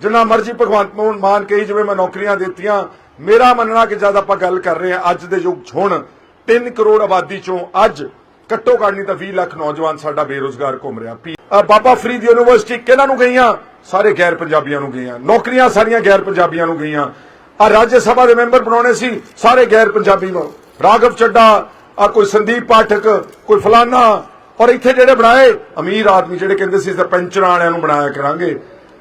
ਜਿੰਨਾ ਮਰਜ਼ੀ ਭਗਵੰਤ ਮਾਨ ਮਾਨ ਕਹੀ ਜਿਵੇਂ, ਮੈਂ ਨੌਕਰੀਆਂ ਦਿੱਤੀਆਂ। ਮੇਰਾ ਮੰਨਣਾ ਕਿ ਜਦ ਆਪਾਂ ਗੱਲ ਕਰ ਰਹੇ ਹਾਂ ਅੱਜ ਦੇ ਯੁੱਗ 'ਚ ਹੁਣ 3 ਕਰੋੜ ਆਬਾਦੀ ਚੋਂ ਅੱਜ ਘੱਟੋ ਘੱਟ ਨਹੀਂ ਤਾਂ 20 ਲੱਖ ਨੌਜਵਾਨ ਸਾਡਾ ਬੇਰੋਜ਼ਗਾਰ ਘੁੰਮ ਰਿਹਾ। ਬਾਬਾ ਫਰੀਦ ਯੂਨੀਵਰਸਿਟੀ ਕਿਹਨਾਂ ਨੂੰ ਗਈਆਂ? ਸਾਰੇ ਗੈਰ ਪੰਜਾਬੀਆਂ ਨੂੰ ਗਈਆਂ। ਨੌਕਰੀਆਂ ਸਾਰੀਆਂ ਗੈਰ ਪੰਜਾਬੀਆਂ ਨੂੰ ਗਈਆਂ। ਆ, ਰਾਜ ਸਭਾ ਦੇ ਮੈਂਬਰ ਬਣਾਉਣੇ ਸੀ, ਸਾਰੇ ਗੈਰ ਪੰਜਾਬੀ ਨੂੰ। ਰਾਘਵ ਚੱਡਾ, ਆ, ਕੋਈ ਸੰਦੀਪ ਪਾਠਕ, ਕੋਈ ਫਲਾਨਾ। ਔਰ ਇੱਥੇ ਜਿਹੜੇ ਬਣਾਏ, ਅਮੀਰ ਆਦਮੀ ਜਿਹੜੇ ਕਹਿੰਦੇ ਸੀ ਤਾਂ ਪੈਂਚਰਾਂ ਵਾਲਿਆਂ ਨੂੰ ਬਣਾਇਆ ਕਰਾਂਗੇ।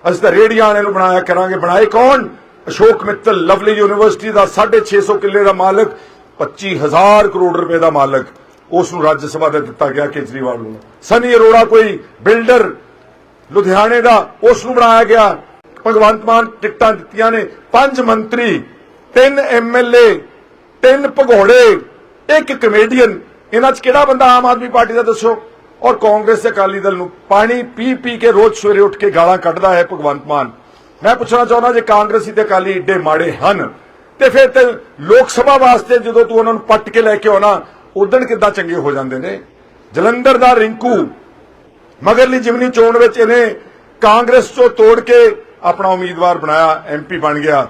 ਅਸੀਂ ਤਾਂ ਰੇੜੀਆਂ ਵਾਲਿਆਂ ਨੂੰ ਬਣਾਇਆ ਕਰਾਂਗੇ। ਬਣਾਏ ਕੌਣ? ਅਸ਼ੋਕ ਮਿੱਤਲ, ਲਵਲੀ ਯੂਨੀਵਰਸਿਟੀ ਦਾ 650 ਕਿੱਲੇ ਦਾ ਮਾਲਕ 25000 ਕਰੋੜ ਰੁਪਏ ਦਾ ਮਾਲਕ। ਉਸ ਨੂੰ ਰਾਜ ਸਭਾ ਦੇ ਦਿੱਤਾ ਗਿਆ ਕੇਜਰੀਵਾਲ ਨੂੰ। ਸਨੀ ਅਰੋੜਾ ਕੋਈ ਬਿਲਡਰ ਲੁਧਿਆਣੇ ਦਾ, ਉਸ ਨੂੰ ਬਣਾਇਆ ਗਿਆ। ਭਗਵੰਤ ਮਾਨ ਟਿਕਟਾਂ ਦਿੱਤੀਆਂ ਨੇ। ਪੰਜ ਮੰਤਰੀ, ਤਿੰਨ ਐਮਐਲਏ ਤਿੰਨ ਭਗੌੜੇ, ਇੱਕ ਕਮੇਡੀਅਨ। ਇਹਨਾਂ 'ਚ ਕਿਹੜਾ ਬੰਦਾ ਆਮ ਆਦਮੀ ਪਾਰਟੀ ਦਾ ਦੱਸੋ? ਔਰ ਕਾਂਗਰਸ ਤੇ ਅਕਾਲੀ ਦਲ ਨੂੰ ਪਾਣੀ ਪੀ ਪੀ ਕੇ ਰੋਜ਼ ਸਵੇਰੇ ਉੱਠ ਕੇ ਗਾਲਾਂ ਕੱਢਦਾ ਹੈ ਭਗਵੰਤ ਮਾਨ। ਮੈਂ ਪੁੱਛਣਾ ਚਾਹੁੰਦਾ ਜੇ ਕਾਂਗਰਸੀ ਤੇ ਅਕਾਲੀ ਏਡੇ ਮਾੜੇ ਹਨ, ਤੇ ਫਿਰ ਤੇ ਲੋਕ ਸਭਾ ਵਾਸਤੇ ਜਦੋਂ ਤੂੰ ਉਹਨਾਂ ਨੂੰ ਪੱਟ ਕੇ ਲੈ ਕੇ ਆਉਣਾ, ਉਦਣ ਕਿੱਦਾਂ ਚੰਗੇ ਹੋ ਜਾਂਦੇ ਨੇ? ਜਲੰਧਰ ਦਾ ਰਿੰਕੂ ਮਗਰਲੀ ਜਿਮਨੀ ਚੋਣ ਵਿੱਚ ਇਹਨੇ ਕਾਂਗਰਸ ਚੋਂ ਤੋੜ ਕੇ ਆਪਣਾ ਉਮੀਦਵਾਰ ਬਣਾਇਆ ਐਮਪੀ ਬਣ ਗਿਆ।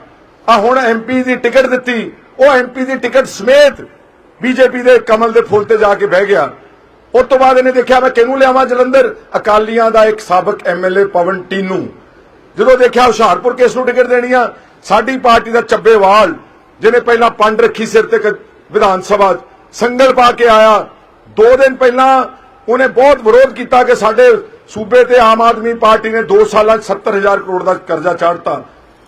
ਆ ਹੁਣ ਐਮਪੀ ਦੀ ਟਿਕਟ ਦਿੱਤੀ, ਉਹ ਐਮਪੀ ਦੀ ਟਿਕਟ ਸਮੇਤ ਬੀਜੇਪੀ ਦੇ ਕਮਲ ਦੇ ਫੁੱਲ ਤੇ ਜਾ ਕੇ ਬਹਿ ਗਿਆ। ਉਸ ਤੋਂ ਬਾਅਦ ਇਹਨੇ ਦੇਖਿਆ ਮੈਂ ਕਿਹਨੂੰ ਲਿਆਵਾਂ ਜਲੰਧਰ? ਅਕਾਲੀਆਂ ਦਾ ਇੱਕ ਸਾਬਕ ਐਮਐਲਏ ਪਵਨ ਟੀਨੂ। ਜਦੋਂ ਦੇਖਿਆ ਹੁਸ਼ਿਆਰਪੁਰ ਕੇਸ ਨੂੰ ਟਿਕਟ ਦੇਣੀ ਆ ਸਾਡੀ ਪਾਰਟੀ ਦਾ ਚੱਬੇਵਾਲ ਜਿਹਨੇ ਪਹਿਲਾਂ ਪੰਡ ਰੱਖੀ ਸਿਰ ਤੇ ਵਿਧਾਨ ਸਭਾ 'ਚ, ਸੰਗਲ ਪਾ ਕੇ ਆਇਆ। ਦੋ ਦਿਨ ਪਹਿਲਾਂ ਉਹਨੇ ਬਹੁਤ ਵਿਰੋਧ ਕੀਤਾ ਕਿ ਸਾਡੇ ਸੂਬੇ ਤੇ ਆਮ ਆਦਮੀ ਪਾਰਟੀ ਨੇ 2 ਸਾਲਾਂ 'ਚ 70000 ਕਰੋੜ ਦਾ ਕਰਜ਼ਾ ਚਾੜਤਾ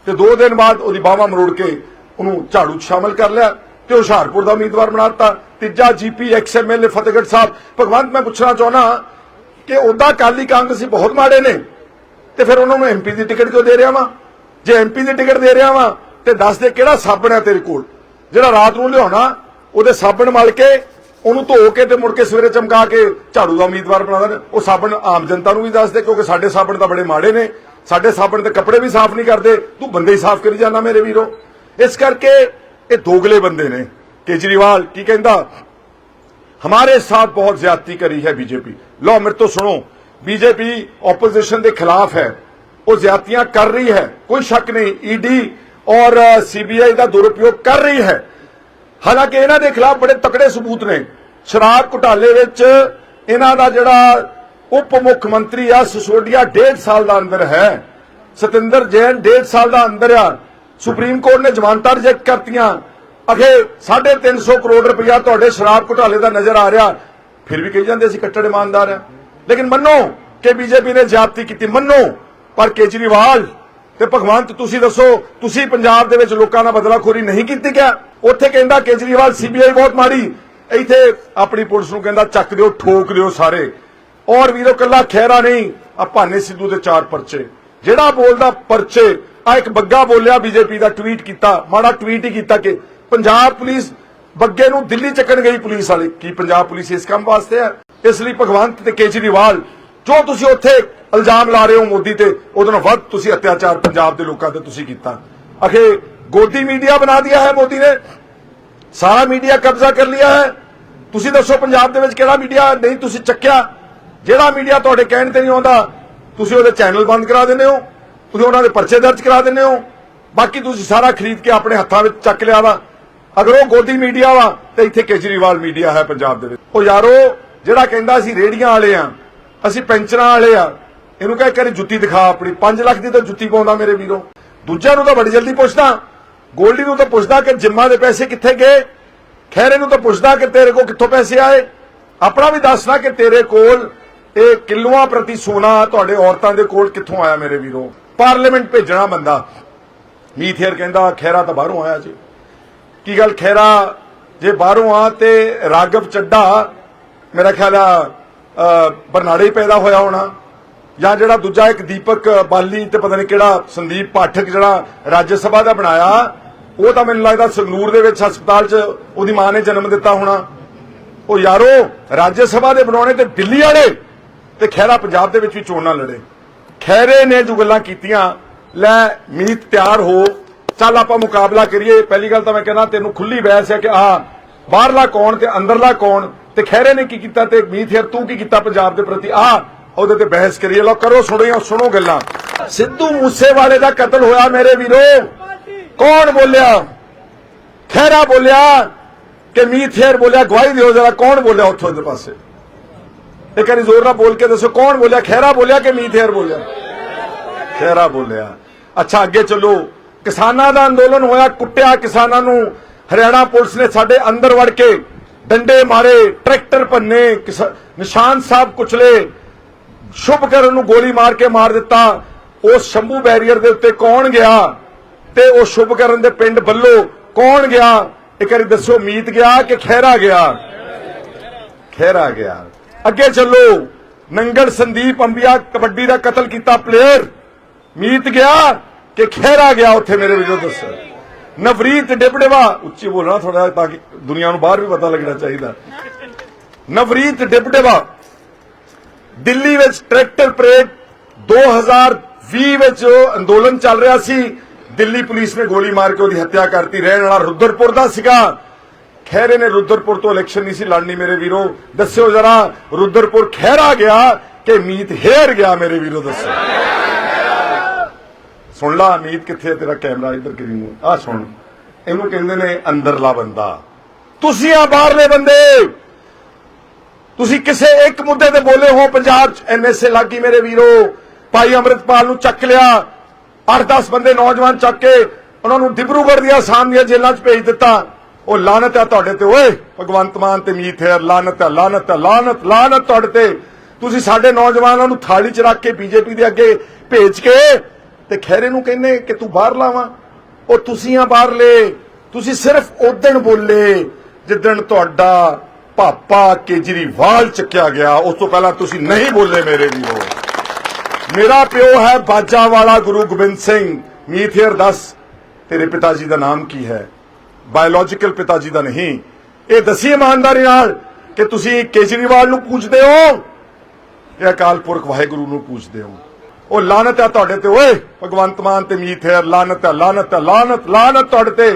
ਤੇ ਦੋ ਦਿਨ ਬਾਅਦ ਉਹਦੀ ਬਾਹਾਂ ਮਰੋੜ ਕੇ ਉਹਨੂੰ ਝਾੜੂ 'ਚ ਸ਼ਾਮਲ ਕਰ ਲਿਆ। ਤੇ ਹੁਸ਼ਿਆਰਪੁਰ ਦਾ ਉਮੀਦਵਾਰ ਬਣਾਤਾ ਤੀਜਾ GP ex MLA Fatehgarh Sahib. Bhagwant, ਮੈਂ ਪੁੱਛਣਾ ਚਾਹੁੰਦਾ ਕਿ ਉਹਦਾ ਕਾਲੀ ਕਾਂਗਰਸੀ ਬਹੁਤ ਮਾੜੇ ਨੇ ਤੇ ਫਿਰ ਉਹਨਾਂ ਨੂੰ ਐਮਪੀ ਦੀ ਟਿਕਟ ਕਿਉਂ ਦੇ ਰਿਹਾ ਵਾਂ? ਜੇ ਐਮਪੀ ਦੀ ਟਿਕਟ ਦੇ ਰਿਹਾ ਵਾਂ, ਤੇ ਦੱਸ ਦੇ ਕਿਹੜਾ ਸਾਬਣ ਹੈ ਤੇਰੇ ਕੋਲ? ਜਿਹੜਾ ਰਾਤ ਨੂੰ ਲਿਆਉਣਾ, ਉਹਦੇ ਸਾਬਣ ਮਲ ਕੇ, ਉਹਨੂੰ ਧੋ ਕੇ ਤੇ ਮੁੜ ਕੇ ਸਵੇਰੇ ਚਮਕਾ ਕੇ ਝਾੜੂ ਦਾ ਉਮੀਦਵਾਰ ਬਣਾ ਦੇਣ। ਉਹ ਸਾਬਣ ਆਮ ਜਨਤਾ ਨੂੰ ਵੀ ਦੱਸ ਦੇ, ਕਿਉਂਕਿ ਸਾਡੇ ਸਾਬਣ ਤਾਂ ਬੜੇ ਮਾੜੇ ਨੇ। ਸਾਡੇ ਸਾਬਣ ਤੇ ਕੱਪੜੇ ਵੀ ਸਾਫ਼ ਨਹੀਂ ਕਰਦੇ। ਤੂੰ ਬੰਦੇ ਹੀ ਸਾਫ਼ ਕਰੀ ਜਾਂਦਾ ਮੇਰੇ ਵੀਰੋ। ਇਸ ਕਰਕੇ ਇਹ ਦੋਗਲੇ ਬੰਦੇ ਨੇ ਕੇਜਰੀਵਾਲ ਕੀ ਕਹਿੰਦਾ हमारे साथ बहुत ज्यादती करी है बीजेपी लो मेरे तो सुनो बीजेपी ऑपोजिशन के खिलाफ है वो ज्यादतियां कर रही है कोई शक नहीं ईडी और सीबीआई का दुरुपयोग कर रही है ਹਾਲਾਂਕਿ ਇਹਨਾਂ ਦੇ ਖਿਲਾਫ ਬੜੇ ਤਕੜੇ ਸਬੂਤ ਨੇ ਸ਼ਰਾਬ ਘੁਟਾਲੇ ਵਿੱਚ ਇਹਨਾਂ ਦਾ ਜਿਹੜਾ ਉਪ ਮੁੱਖ ਮੰਤਰੀ ਆ ਸਿਸੋਡੀਆ 1.5 ਸਾਲ ਦਾ ਅੰਦਰ ਹੈ ਸਤਿੰਦਰ ਜੈਨ 1.5 ਸਾਲ ਦਾ ਅੰਦਰ ਆ ਸੁਪਰੀਮ ਕੋਰਟ ਨੇ ਜ਼ਮਾਨਤਾਂ ਰਿਜੈਕਟ ਕਰਤੀਆਂ। ਅਖੇ 350 ਕਰੋੜ ਰੁਪਇਆ ਤੁਹਾਡੇ ਸ਼ਰਾਬ ਘੁਟਾਲੇ ਦਾ ਨਜ਼ਰ ਆ ਰਿਹਾ। ਫਿਰ ਵੀ ਕਹੀ ਜਾਂਦੇ ਅਸੀਂ ਕੱਟੜ ਇਮਾਨਦਾਰ ਆ ਲੇਕਿਨ ਮੰਨੋ ਕਿ ਬੀਜੇਪੀ ਨੇ ਜ਼ਿਆਦਤੀ ਕੀਤੀ। ਮੰਨੋ, ਪਰ ਕੇਜਰੀਵਾਲ ਤੇ ਭਗਵੰਤ, ਤੁਸੀਂ ਦੱਸੋ, ਤੁਸੀਂ ਪੰਜਾਬ ਦੇ ਵਿੱਚ ਲੋਕਾਂ ਨਾਲ ਬਦਲਾਖੋਰੀ ਨਹੀਂ ਕੀਤੀ ਕਿਆ? ਉੱਥੇ ਕਹਿੰਦਾ ਕੇਜਰੀਵਾਲ ਸੀਬੀਆਈ ਬਹੁਤ ਮਾੜੀ ਇੱਥੇ ਆਪਣੀ ਪੁਲਿਸ ਨੂੰ ਕਹਿੰਦਾ ਚੱਕ ਦਿਓ, ਠੋਕ ਦਿਓ ਸਾਰੇ। ਔਰ ਵੀਰੋ, ਕੱਲਾ ਖਹਿਰਾ ਨਹੀਂ ਆ ਭਾਨੇ ਸਿੱਧੂ ਦੇ ਚਾਰ ਪਰਚੇ। ਜਿਹੜਾ ਬੋਲਦਾ ਪਰਚੇ ਆ ਇੱਕ ਬੱਗਾ ਬੋਲਿਆ ਬੀਜੇਪੀ ਦਾ ਟਵੀਟ ਕੀਤਾ, ਮਾੜਾ ਟਵੀਟ ਹੀ ਕੀਤਾ ਕਿ ਪੰਜਾਬ ਪੁਲਿਸ ਬੱਗੇ ਨੂੰ ਦਿੱਲੀ ਚੱਕਣ ਗਈ ਪੁਲਿਸ ਵਾਲੇ। ਕੀ ਪੰਜਾਬ ਪੁਲਿਸ ਇਸ ਕੰਮ ਵਾਸਤੇ ਹੈ? ਇਸ ਲਈ ਭਗਵੰਤ ਤੇ ਕੇਜਰੀਵਾਲ, ਜੋ ਤੁਸੀਂ ਉੱਥੇ ਇਲਜ਼ਾਮ ਲਾ ਰਹੇ ਹੋ ਮੋਦੀ ਤੇ, ਉਹਦੇ ਨਾਲ ਵੱਧ ਤੁਸੀਂ ਅਤਿਆਚਾਰ ਪੰਜਾਬ ਦੇ ਲੋਕਾਂ ਤੇ ਤੁਸੀਂ ਕੀਤਾ। ਅਖੇ, ਗੋਦੀ ਮੀਡੀਆ ਬਣਾ ਦਿਆ ਹੈ ਮੋਦੀ ਨੇ। ਸਾਰਾ ਮੀਡੀਆ ਕਬਜ਼ਾ ਕਰ ਲਿਆ ਹੈ। ਤੁਸੀਂ ਦੱਸੋ ਪੰਜਾਬ ਦੇ ਵਿੱਚ ਕਿਹੜਾ ਮੀਡੀਆ ਨਹੀਂ ਤੁਸੀਂ ਚੱਕਿਆ? ਜਿਹੜਾ ਮੀਡੀਆ ਤੁਹਾਡੇ ਕਹਿਣ ਤੇ ਨਹੀਂ ਆਉਂਦਾ, ਤੁਸੀਂ ਉਹਦੇ ਚੈਨਲ ਬੰਦ ਕਰਾ ਦਿੰਦੇ ਹੋ। ਤੁਸੀਂ ਉਹਨਾਂ ਦੇ ਪਰਚੇ ਦਰਜ ਕਰਾ ਦਿੰਦੇ ਹੋ। ਬਾਕੀ ਤੁਸੀਂ ਸਾਰਾ ਖਰੀਦ ਕੇ ਆਪਣੇ ਹੱਥਾਂ ਵਿੱਚ ਚੱਕ ਲਿਆ ਵਾ। ਅਗਰ ਉਹ ਗੋਦੀ ਮੀਡੀਆ ਵਾ, ਤੇ ਇੱਥੇ ਕੇਜਰੀਵਾਲ ਮੀਡੀਆ ਹੈ ਪੰਜਾਬ ਦੇ ਵਿੱਚ। ਉਹ ਯਾਰੋ, ਜਿਹੜਾ ਕਹਿੰਦਾ ਅਸੀਂ ਰੇੜੀਆਂ ਵਾਲੇ ਆ, ਅਸੀਂ ਪੈਂਚਰਾਂ ਵਾਲੇ ਆ, ਇਹਨੂੰ ਕਹਿ ਕਰੀ ਜੁੱਤੀ ਦਿਖਾ ਆਪਣੀ। 5 ਲੱਖ ਦੀ ਤਾਂ ਜੁੱਤੀ ਪਾਉਂਦਾ ਮੇਰੇ ਵੀਰੋ। ਦੂਜਿਆਂ ਨੂੰ ਤਾਂ ਬੜੀ ਜਲਦੀ ਪੁੱਛਦਾ। ਗੋਲਡੀ ਨੂੰ ਤਾਂ ਪੁੱਛਦਾ ਕਿ ਜਿੰਮਾਂ ਦੇ ਪੈਸੇ ਕਿੱਥੇ ਗਏ? ਖੈਰੇ ਨੂੰ ਤਾਂ ਪੁੱਛਦਾ ਕਿ ਤੇਰੇ ਕੋਲ ਕਿੱਥੋਂ ਪੈਸੇ ਆਏ? ਆਪਣਾ ਵੀ ਦੱਸਣਾ ਕਿ ਤੇਰੇ ਕੋਲ ਇਹ ਕਿਲੋਆਂ ਪ੍ਰਤੀ ਸੋਨਾ ਤੁਹਾਡੇ ਔਰਤਾਂ ਦੇ ਕੋਲ ਕਿੱਥੋਂ ਆਇਆ ਮੇਰੇ ਵੀਰੋ। ਪਾਰਲੀਮੈਂਟ ਭੇਜਣਾ ਬੰਦਾ। ਮੀਥੇਰ ਕਹਿੰਦਾ ਖੈਰਾ ਤਾਂ ਬਾਹਰੋਂ ਆਇਆ ਜੀ। ਕੀ ਗੱਲ ਖੈਰਾ ਜੇ ਬਾਹਰੋਂ ਆ ਤੇ ਰਾਗਵ ਚੱਡਾ, ਮੇਰਾ ਖਿਆਲ ਆ ਬਰਨਾੜੇ ਪੈਦਾ ਹੋਇਆ ਹੋਣਾ। ਜਾਂ ਜਿਹੜਾ ਦੂਜਾ ਇੱਕ ਦੀਪਕ ਬਾਲੀ ਤੇ ਪਤਾ ਨਹੀਂ ਕਿਹੜਾ ਸੰਦੀਪ ਪਾਠਕ ਜਿਹੜਾ ਰਾਜ ਸਭਾ ਦਾ ਬਣਾਇਆ, ਉਹ ਤਾਂ ਮੈਨੂੰ ਲੱਗਦਾ ਸੰਗਰੂਰ ਦੇ ਵਿੱਚ ਹਸਪਤਾਲ 'ਚ ਉਹਦੀ ਮਾਂ ਨੇ ਜਨਮ ਦਿੱਤਾ ਹੋਣਾ। ਉਹ ਯਾਰੋ, ਰਾਜ ਸਭਾ ਦੇ ਬਣਾਉਣੇ ਤੇ ਦਿੱਲੀ ਵਾਲੇ ਤੇ ਖੈਰਾ ਪੰਜਾਬ ਦੇ ਵਿੱਚ ਵੀ ਚੋਣਾਂ ਲੜੇ। ਖੈਰੇ ਨੇ ਜੋ ਗੱਲਾਂ ਕੀਤੀਆਂ, ਲੈ ਮੀਤ ਤਿਆਰ ਹੋ, ਚੱਲ ਆਪਾਂ ਮੁਕਾਬਲਾ ਕਰੀਏ। ਪਹਿਲੀ ਗੱਲ ਤਾਂ ਮੈਂ ਕਹਿੰਦਾ ਤੈਨੂੰ ਖੁੱਲੀ ਬਹਿਸ ਹੈ ਕਿ ਆ ਬਾਹਰਲਾ ਕੌਣ ਤੇ ਅੰਦਰਲਾ ਕੌਣ ਤੇ ਖੈਰੇ ਨੇ ਕੀ ਕੀਤਾ ਤੇ ਮੀਤ ਯਾਰ ਤੂੰ ਕੀ ਕੀਤਾ ਪੰਜਾਬ ਦੇ ਪ੍ਰਤੀ? ਆ ਉਹਦੇ ਤੇ ਬਹਿਸ ਕਰੀਏ। ਲੋ ਕਰੋ ਸੁਣੋ ਸੁਣੋ ਗੱਲਾਂ। ਸਿੱਧੂ ਮੂਸੇਵਾਲੇ ਦਾ ਕਤਲ ਹੋਇਆ ਮੇਰੇ ਵੀਰੋ। ਕੌਣ ਬੋਲਿਆ? ਖੈਰਾ ਬੋਲਿਆ ਕਿ ਮੀਥੇਰ ਬੋਲਿਆ, ਗਵਾਹੀ ਦਿਓ ਜਰਾ, ਕੌਣ ਬੋਲਿਆ ਉੱਥੋਂ ਦੇ ਪਾਸੇ? ਇੱਕ ਵਾਰੀ ਜ਼ੋਰ ਨਾਲ ਬੋਲ ਕੇ ਦੱਸੋ ਕੌਣ ਬੋਲਿਆ? ਖੈਰਾ ਬੋਲਿਆ ਕਿ ਮੀਥੇਰ ਬੋਲਿਆ? ਖੈਰਾ ਬੋਲਿਆ। ਅੱਛਾ, ਅੱਗੇ ਚਲੋ। ਕਿਸਾਨਾਂ ਦਾ ਅੰਦੋਲਨ ਹੋਇਆ, ਕੁੱਟਿਆ ਕਿਸਾਨਾਂ ਨੂੰ। ਹਰਿਆਣਾ ਪੁਲਿਸ ਨੇ ਸਾਡੇ ਅੰਦਰ ਵੜ ਕੇ ਡੰਡੇ ਮਾਰੇ, ਟਰੈਕਟਰ ਭੰਨੇ ਨਿਸ਼ਾਨ ਸਾਹਿਬ ਕੁਚਲੇ ਸ਼ੁਭਕਰਨ ਨੂੰ ਗੋਲੀ ਮਾਰ ਕੇ ਮਾਰ ਦਿੱਤਾ। ਉਸ ਸ਼ੰਭੂ ਬੈਰੀਅਰ ਦੇ ਉੱਤੇ ਕੌਣ ਗਿਆ? ਤੇ ਉਹ ਸ਼ੁਭਕਰਨ ਦੇ ਪਿੰਡ ਬੱਲੋ ਕੌਣ ਗਿਆ? ਇੱਕ ਵਾਰੀ ਦੱਸੋ, ਮੀਤ ਗਿਆ ਕਿ ਖਹਿਰਾ ਗਿਆ? ਖਹਿਰਾ ਗਿਆ। ਅੱਗੇ ਚੱਲੋ। ਨੰਗਲ ਸੰਦੀਪ ਅੰਬੀਆ ਕਬੱਡੀ ਦਾ ਕਤਲ ਕੀਤਾ ਪਲੇਅਰ ਮੀਤ ਗਿਆ ਕਿ ਖਹਿਰਾ ਗਿਆ ਉੱਥੇ ਮੇਰੇ ਵੀਰੋ ਦੱਸੋ। ਨਵਰੀਤ ਡਿਬੜੇਵਾ, ਉੱਚੀ ਬੋਲਣਾ ਥੋੜਾ ਤਾਂ ਕਿ ਦੁਨੀਆ ਨੂੰ ਬਾਹਰ ਵੀ ਪਤਾ ਲੱਗਣਾ ਚਾਹੀਦਾ। ਨਵਰੀਤ ਡਿਬੜੇਵਾ, ਦਿੱਲੀ ਵਿੱਚ ਟਰੈਕਟਰ ਪਰੇਡ 2020 ਵਿੱਚ ਉਹ ਅੰਦੋਲਨ ਚੱਲ ਰਿਹਾ ਸੀ। ਦਿੱਲੀ ਪੁਲਿਸ ਨੇ ਗੋਲੀ ਮਾਰ ਕੇ ਉਹਦੀ ਹੱਤਿਆ ਕਰਤੀ। ਰਹਿਣ ਵਾਲਾ ਰੁਦਰਪੁਰ ਦਾ ਸੀਗਾ। ਖੈਰੇ ਨੇ ਰੁਦਰਪੁਰ ਤੋਂ ਇਲੈਕਸ਼ਨ ਨਹੀਂ ਸੀ ਲੜਨੀ ਮੇਰੇ ਵੀਰੋ। ਦੱਸਿਓ ਜਰਾ, ਰੁਦਰਪੁਰ ਖੈਰਾ ਗਿਆ ਕਿ ਮੀਤ ਹੇਰ ਗਿਆ ਮੇਰੇ ਵੀਰੋ, ਦੱਸੋ। ਸੁਣ ਲਾ ਮੀਤ ਕਿੱਥੇ ਤੇਰਾ ਕੈਮਰਾ ਇੱਧਰ ਕਰੀ ਨੂੰ। ਆ ਸੁਣ। ਇਹਨੂੰ ਕਹਿੰਦੇ ਨੇ ਅੰਦਰਲਾ ਬੰਦਾ। ਤੁਸੀਂ ਆ ਬਾਹਰਲੇ ਬੰਦੇ। ਤੁਸੀਂ ਕਿਸੇ ਇੱਕ ਮੁੱਦੇ ਤੇ ਬੋਲੇ ਹੋ। ਪੰਜਾਬ ਚ ਐਨਐਸਏ ਲੱਗੀ ਮੇਰੇ ਵੀਰੋ। ਭਾਈ ਅੰਮ੍ਰਿਤਪਾਲ ਨੂੰ ਚੱਕ ਲਿਆ। 8-10 ਬੰਦੇ ਨੌਜਵਾਨ ਚੱਕ ਕੇ ਉਹਨਾਂ ਨੂੰ ਡਿਬਰੂਗੜ੍ਹ ਦੀਆਂ ਆਸਾਮ ਦੀਆਂ ਜੇਲ੍ਹਾਂ 'ਚ ਭੇਜ ਦਿੱਤਾ। ਉਹ ਲਾਨਤ ਹੈ ਤੁਹਾਡੇ ਤੇ, ਓਏ! ਭਗਵੰਤ ਮਾਨ ਤੇ ਮੀਤ ਹੈ ਲਾਨਤ ਹੈ ਲਾਨਤ ਹੈ ਲਾਨਤ ਲਾਨਤ ਤੁਹਾਡੇ ਤੇ। ਤੁਸੀਂ ਸਾਡੇ ਨੌਜਵਾਨਾਂ ਨੂੰ ਥਾਲੀ 'ਚ ਰੱਖ ਕੇ ਬੀਜੇਪੀ ਦੇ ਅੱਗੇ ਭੇਜ ਕੇ ਤੇ ਖੈਰੇ ਨੂੰ ਕਹਿੰਦੇ ਕਿ ਤੂੰ ਬਾਹਰ ਲਾਵਾਂ। ਉਹ ਤੁਸੀਂ ਆ ਬਾਹਰਲੇ ਤੁਸੀਂ ਸਿਰਫ ਉਦਣ ਬੋਲੇ ਜਿੱਦਣ ਤੁਹਾਡਾ ਪਾਪਾ ਕੇਜਰੀਵਾਲ ਚੱਕਿਆ ਗਿਆ। ਉਸ ਤੋਂ ਪਹਿਲਾਂ ਤੁਸੀਂ ਨਹੀਂ ਬੋਲੇ ਮੇਰੇ ਵੀ ਵੀਰੋ। ਮੇਰਾ ਪਿਓ ਹੈ ਬਾਜਾ ਵਾਲਾ ਗੁਰੂ ਗੋਬਿੰਦ ਸਿੰਘ। ਮੀਥੇਰ ਦੱਸ, ਤੇਰੇ ਪਿਤਾ ਜੀ ਦਾ ਨਾਮ ਕੀ ਹੈ? ਬਾਇਓਲੋਜੀਕਲ ਪਿਤਾ ਜੀ ਦਾ ਨਹੀਂ। ਇਹ ਦਸੀ ਇਮਾਨਦਾਰੀ ਨਾਲ ਕਿ ਤੁਸੀਂ ਕੇਜਰੀਵਾਲ ਨੂੰ ਪੂਜਦੇ ਹੋ ਇਹ ਅਕਾਲ ਪੁਰਖ ਵਾਹਿਗੁਰੂ ਨੂੰ ਪੂਜਦੇ ਹੋ। ਉਹ ਲਾਨਤ ਹੈ ਤੁਹਾਡੇ ਤੇ, ਓਏ, ਭਗਵੰਤ ਮਾਨ ਤੇ ਮੀਥੇਰ ਲਾਨਤ ਹੈ ਲਾਨਤ ਹੈ ਲਾਨਤ ਲਾਨਤ ਤੁਹਾਡੇ ਤੇ।